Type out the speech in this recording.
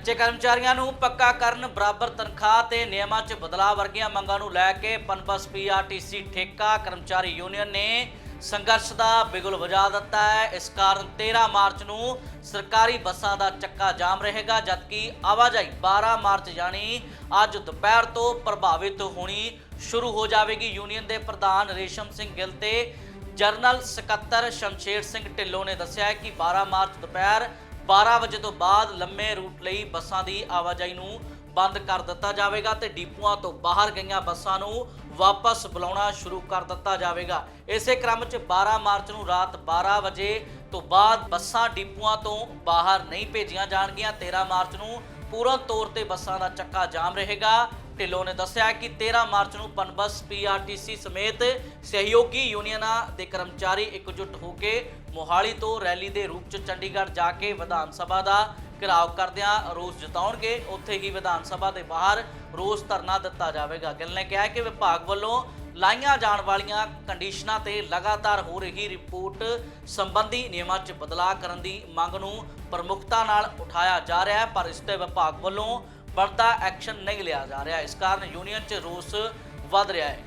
ਕੱਚੇ ਕਰਮਚਾਰੀਆਂ ਨੂੰ ਪੱਕਾ ਕਰਨ, ਬਰਾਬਰ ਤਨਖਾਹ ਤੇ ਨਿਯਮਾਂ 'ਚ ਬਦਲਾਅ ਵਰਗੀਆਂ ਮੰਗਾਂ ਨੂੰ ਲੈ ਕੇ ਪਨਬਸ ਪੀਆਰਟੀਸੀ ਠੇਕਾ, ਕਰਮਚਾਰੀ ਯੂਨੀਅਨ ਨੇ ਸੰਘਰਸ਼ ਦਾ ਬਿਗੁਲ ਵਜਾ ਦਿੱਤਾ ਹੈ। ਇਸ ਕਾਰਨ 13 ਮਾਰਚ ਨੂੰ ਸਰਕਾਰੀ ਬੱਸਾਂ ਦਾ ਚੱਕਾ ਜਾਮ ਰਹੇਗਾ, ਜਦਕਿ ਆਵਾਜਾਈ 12 ਮਾਰਚ ਯਾਨੀ ਅੱਜ ਦੁਪਹਿਰ ਤੋਂ ਪ੍ਰਭਾਵਿਤ ਹੋਣੀ ਸ਼ੁਰੂ ਹੋ ਜਾਵੇਗੀ। ਯੂਨੀਅਨ ਦੇ ਪ੍ਰਧਾਨ ਰੇਸ਼ਮ ਸਿੰਘ ਗਿੱਲ ਤੇ ਜਰਨਲ ਸਕੱਤਰ ਸ਼ਮਸ਼ੇਰ ਸਿੰਘ ਢਿੱਲੋਂ ਨੇ ਦੱਸਿਆ ਕਿ 12 ਮਾਰਚ ਦੁਪਹਿਰ 12 ਵਜੇ ਤੋਂ ਬਾਅਦ ਲੰਮੇ ਰੂਟ ਲਈ ਬੱਸਾਂ ਦੀ ਆਵਾਜਾਈ ਨੂੰ ਬੰਦ ਕਰ ਦਿੱਤਾ ਜਾਵੇਗਾ ਤੇ ਡਿਪੂਆਂ ਤੋਂ ਬਾਹਰ ਗਈਆਂ ਬੱਸਾਂ ਨੂੰ ਵਾਪਸ ਬੁਲਾਉਣਾ ਸ਼ੁਰੂ ਕਰ ਦਿੱਤਾ ਜਾਵੇਗਾ। ਇਸੇ ਕ੍ਰਮ 'ਚ 12 ਮਾਰਚ ਨੂੰ ਰਾਤ 12 ਵਜੇ ਤੋਂ ਬਾਅਦ ਬੱਸਾਂ ਡਿਪੂਆਂ ਤੋਂ ਬਾਹਰ ਨਹੀਂ ਭੇਜੀਆਂ ਜਾਣਗੀਆਂ। 13 ਮਾਰਚ ਨੂੰ ਪੂਰਨ ਤੌਰ ਤੇ ਬੱਸਾਂ ਦਾ ਚੱਕਾ ਜਾਮ ਰਹੇਗਾ। ਢਿੱਲੋਂ ਨੇ ਦੱਸਿਆ ਕਿ 13 ਮਾਰਚ ਨੂੰ ਪਨਬਸ ਪੀਆਰਟੀਸੀ ਸਮੇਤ ਸਹਿਯੋਗੀ ਯੂਨੀਅਨਾਂ ਦੇ ਕਰਮਚਾਰੀ ਇਕਜੁੱਟ ਹੋ ਕੇ ਮੋਹਾਲੀ ਤੋਂ ਰੈਲੀ ਦੇ ਰੂਪ 'ਚ ਚੰਡੀਗੜ੍ਹ ਜਾ ਕੇ ਵਿਧਾਨ ਸਭਾ ਦਾ ਘਿਰਾਓ ਕਰਦਿਆਂ ਰੋਸ ਜਤਾਉਣਗੇ। ਉੱਥੇ ਹੀ ਵਿਧਾਨ ਸਭਾ ਦੇ ਬਾਹਰ ਰੋਸ ਧਰਨਾ ਦਿੱਤਾ ਜਾਵੇਗਾ। ਗਿੱਲ ਨੇ ਕਿਹਾ ਕਿ ਵਿਭਾਗ ਵੱਲੋਂ ਲਾਈਆਂ ਜਾਣ ਵਾਲੀਆਂ ਕੰਡੀਸ਼ਨਾਂ ਤੇ ਲਗਾਤਾਰ ਹੋ ਰਹੀ ਰਿਪੋਰਟ ਸੰਬੰਧੀ ਨਿਯਮਾਂ 'ਚ ਬਦਲਾਅ ਕਰਨ ਦੀ ਮੰਗ ਨੂੰ ਪ੍ਰਮੁਖਤਾ ਨਾਲ ਉਠਾਇਆ ਜਾ ਰਿਹਾ ਹੈ, ਪਰ ਇਸ ਤੇ ਵਿਭਾਗ ਵੱਲੋਂ ਬਣਦਾ ਐਕਸ਼ਨ ਨਹੀਂ ਲਿਆ ਜਾ ਰਿਹਾ। ਇਸ ਕਾਰਨ ਯੂਨੀਅਨ 'ਚ ਰੋਸ ਵੱਧ ਰਿਹਾ ਹੈ।